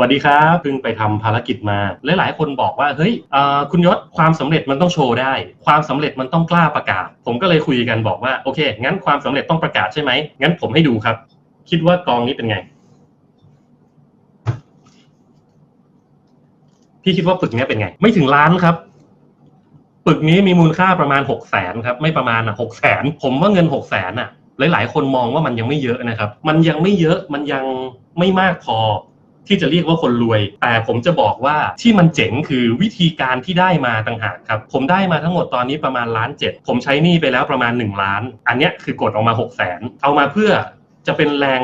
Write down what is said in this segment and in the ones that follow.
วัสดีครับเพิ่งไปทำภารกิจมาหลายๆ คนบอกว่าเฮ้ยคุณยศความสำเร็จมันต้องโชว์ได้ ความสำเร็จมันต้องกล้าประกาศ ผมก็เลยคุยกันบอกว่าโอเค งั้นความสำเร็จต้องประกาศใช่ไหมงั้นผมให้ดูครับ คิดว่ากองนี้เป็นไง พี่คิดว่าปึกนี้เป็นไง ไม่ถึงล้านครับปึกนี้มีมูลค่าประมาณหกแสนครับ ไม่ประมาณอะหกแสนผมว่าเงินหกแสนอะ หลาย ๆ คนมองว่ามันยังไม่เยอะนะครับ มันยังไม่เยอะมันยังไม่มากพอ ที่จะเรียกว่าคนรวย แต่ผมจะบอกว่าที่มันเจ๋งคือวิธีการที่ได้มาต่างหากครับ ผมได้มาทั้งหมดตอนนี้ประมาณล้านเจ็ดผมใช้หนี้ไปแล้วประมาณ 1 ล้าน อันนี้คือกดออกมา6 0แสนเอามาเพื่อจะเป็นแรง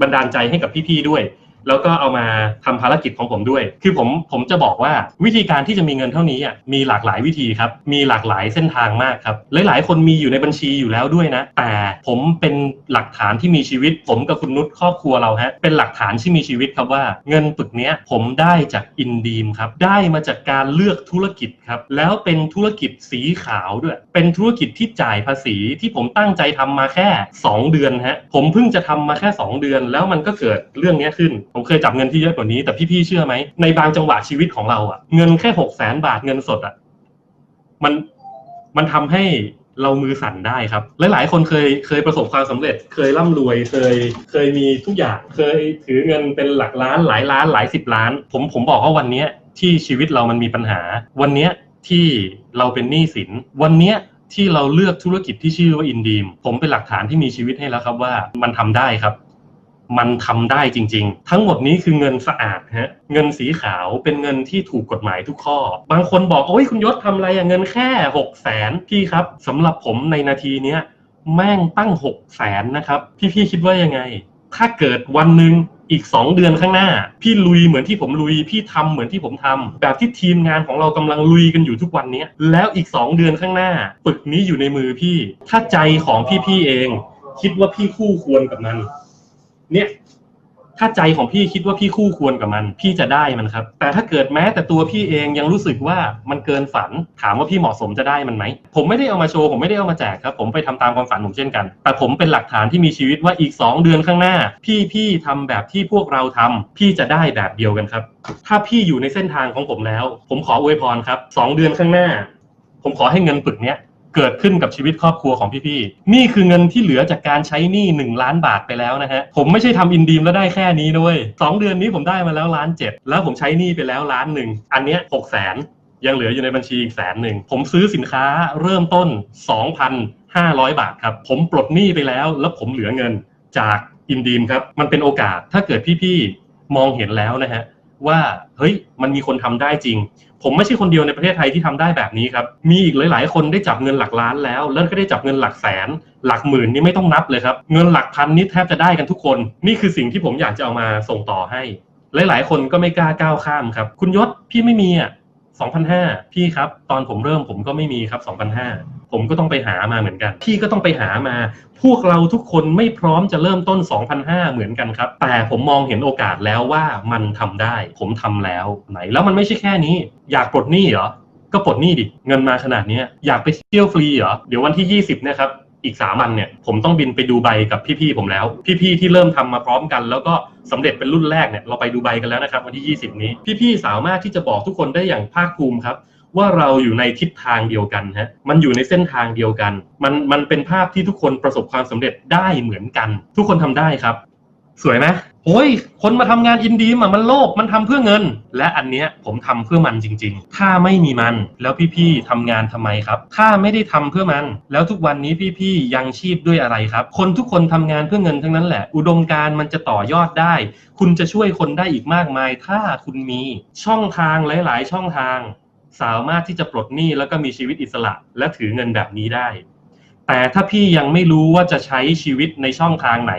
บันดาลใจให้กับพี่ๆด้วย แล้วก็เอามาทำภารกิจของผมด้วย คือผมผมจะบอกว่าวิธีการที่จะมีเงินเท่านี้อะมีหลากหลายวิธีครับ มีหลากหลายเส้นทางมากครับ หลาย ๆ คนมีอยู่ในบัญชีอยู่แล้วด้วยนะ แต่ผมเป็นหลักฐานที่มีชีวิต ผมกับคุณนุชครอบครัวเราฮะเป็นหลักฐานที่มีชีวิตครับว่าเงินปึกเนี้ยผมได้จากอินดีมครับได้มาจากการเลือกธุรกิจครับแล้วเป็นธุรกิจสีขาวด้วย เป็นธุรกิจที่จ่ายภาษีที่ผมตั้งใจทำมาแค่ 2 เดือนฮะผมเพิ่งจะทำมาแค่ 2 เดือน แล้วมันก็เกิดเรื่องเนี้ยขึ้นผมเคยจับเงินที่เยอะกว่านี้แต่พี่ๆเชื่อไหมในบางจังหวะชีวิตของเราอะเงินแค่หกแสนบาทเงินสดอะมันมันทำให้เรามือสั่นได้ครับ หลาย ๆ คนเคยเคยประสบความสำเร็จ เคยร่ำรวย เคยเคยมีทุกอย่าง เคยถือเงินเป็นหลักล้านหลายล้านหลายสิบล้าน ผมผมบอกว่าวันนี้ที่ชีวิตเรามันมีปัญหา วันนี้ที่เราเป็นหนี้สิน วันนี้ที่เราเลือกธุรกิจที่ชื่อว่าอินดีม ผมเป็นหลักฐานที่มีชีวิตให้แล้วครับว่ามันทำได้ครับ มันทำได้จริง ๆ ทั้งหมดนี้คือเงินสะอาดฮะเงินสีขาวเป็นเงินที่ถูกกฎหมายทุกข้อ บางคนบอกโอ้ยคุณยศทำอะไรอะเงินแค่หกแสนพี่ครับสำหรับผมในนาทีเนี้ยแม่งตั้งหกแสนนะครับ พี่ๆคิดว่ายังไง ถ้าเกิดวันหนึ่งอีก 2 เดือนข้างหน้า พี่ลุยเหมือนที่ผมลุย พี่ทำเหมือนที่ผมทำแบบที่ทีมงานของเรากำลังลุยกันอยู่ทุกวันนี้แล้วอีก 2 เดือนข้างหน้าปึกนี้อยู่ในมือพี่ ถ้าใจของพี่ๆเอง คิดว่าพี่คู่ควรกับมัน เนี่ย ถ้าใจของพี่คิดว่าพี่คู่ควรกับมัน พี่จะได้มันครับ แต่ถ้าเกิดแม้แต่ตัวพี่เองยังรู้สึกว่ามันเกินฝัน ถามว่าพี่เหมาะสมจะได้มันไหม ผมไม่ได้เอามาโชว์ ผมไม่ได้เอามาแจกครับ ผมไปทำตามความฝันผมเช่นกัน แต่ผมเป็นหลักฐานที่มีชีวิตว่าอีก 2 เดือนข้างหน้า พี่พี่ทำแบบที่พวกเราทำพี่จะได้แบบเดียวกันครับ ถ้าพี่อยู่ในเส้นทางของผมแล้ว ผมขออวยพรครับ 2 เดือนข้างหน้า ผมขอให้เงินปึกเนี้ย เกิดขึ้นกับชีวิตครอบครัวของพี่ๆ นี่คือเงินที่เหลือจากการใช้หนี้1ล้านบาทไปแล้วนะฮะ ผมไม่ใช่ทำอินดีมแล้วได้แค่นี้ด้วยสองเดือนนี้ผมได้มาแล้วล้านเจ็ดแล้วผมใช้หนี้ไปแล้วล้านหนึ่ง อันเนี้ยหกแสนยังเหลืออยู่ในบัญชีอีกแสนหนึ่ง ผมซื้อสินค้าเริ่มต้น 2,500 บาทครับ ผมปลดหนี้ไปแล้วแล้วผมเหลือเงินจากอินดีมครับ มันเป็นโอกาสถ้าเกิดพี่ๆ มองเห็นแล้วนะฮะว่าเฮ้ยมันมีคนทำได้จริง ผมไม่ใช่คนเดียวในประเทศไทยที่ทำได้แบบนี้ครับ มีอีกหลาย ๆ คนได้จับเงินหลักล้านแล้ว แล้วก็ได้จับเงินหลักแสน หลักหมื่นนี่ไม่ต้องนับเลยครับ เงินหลักพันนี่แทบจะได้กันทุกคน นี่คือสิ่งที่ผมอยากจะเอามาส่งต่อให้ หลาย ๆ คนก็ไม่กล้าก้าวข้ามครับ คุณยศพี่ไม่มีอะ2,500พี่ครับ ตอนผมเริ่มผมก็ไม่มีครับ2,500 ผมก็ต้องไปหามาเหมือนกันพี่ก็ต้องไปหามา พวกเราทุกคนไม่พร้อมจะเริ่มต้น2,500เหมือนกันครับ แต่ผมมองเห็นโอกาสแล้วว่ามันทำได้ ผมทำแล้วไหน แล้วมันไม่ใช่แค่นี้ อยากปลดหนี้เหรอ ก็ปลดหนี้ดิ เงินมาขนาดเนี้ยอยากไปเที่ยวฟรีเหรอ เดี๋ยววันที่ 20เนะครับ อีกสามวันเนี่ย ผมต้องบินไปดูใบกับพี่ๆผมแล้ว พี่ๆที่เริ่มทำมาพร้อมกัน แล้วก็สำเร็จเป็นรุ่นแรกเนี่ย เราไปดูใบกันแล้วนะครับวันที่ 20 นี้ พี่ๆสามารถที่จะบอกทุกคนได้อย่างภาคภูมิครับ ว่าเราอยู่ในทิศทางเดียวกันฮะ มันอยู่ในเส้นทางเดียวกัน มันมันเป็นภาพที่ทุกคนประสบความสำเร็จได้เหมือนกัน ทุกคนทำได้ครับ สวยไหมโอ้ย คนมาทำงานอินดีมอะมันโลภมันทำเพื่อเงิน และอันเนี้ยผมทำเพื่อมันจริง ๆ ถ้าไม่มีมันแล้วพี่ๆทำงานทำไมครับ ถ้าไม่ได้ทำเพื่อมัน แล้วทุกวันนี้พี่ๆยังชีพด้วยอะไรครับ คนทุกคนทำงานเพื่อเงินทั้งนั้นแหละ อุดมการ์มันจะต่อยอดได้ คุณจะช่วยคนได้อีกมากมาย ถ้าคุณมีช่องทางหลาย ๆ ช่องทาง สามารถที่จะปลดหนี้แล้วก็มีชีวิตอิสระและถือเงินแบบนี้ได้ แต่ถ้าพี่ยังไม่รู้ว่าจะใช้ชีวิตในช่องทางไหน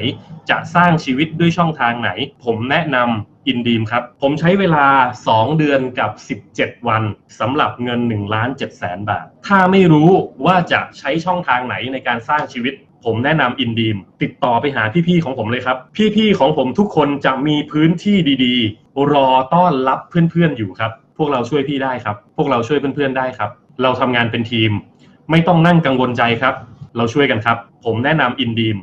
จะสร้างชีวิตด้วยช่องทางไหน ผมแนะนำอินดีมครับ ผมใช้เวลา 2 เดือนกับ 17 วันสำหรับเงิน1ล้าน7แสนบาท ถ้าไม่รู้ว่าจะใช้ช่องทางไหนในการสร้างชีวิตผมแนะนำอินดีมติดต่อไปหาพี่ๆของผมเลยครับ พี่ๆของผมทุกคนจะมีพื้นที่ดีๆ รอต้อนรับเพื่อนๆอยู่ครับ พวกเราช่วยพี่ได้ครับ พวกเราช่วยเพื่อนๆได้ครับ เราทำงานเป็นทีม ไม่ต้องนั่งกังวลใจครับ เราช่วยกันครับ ผมแนะนำอินดีม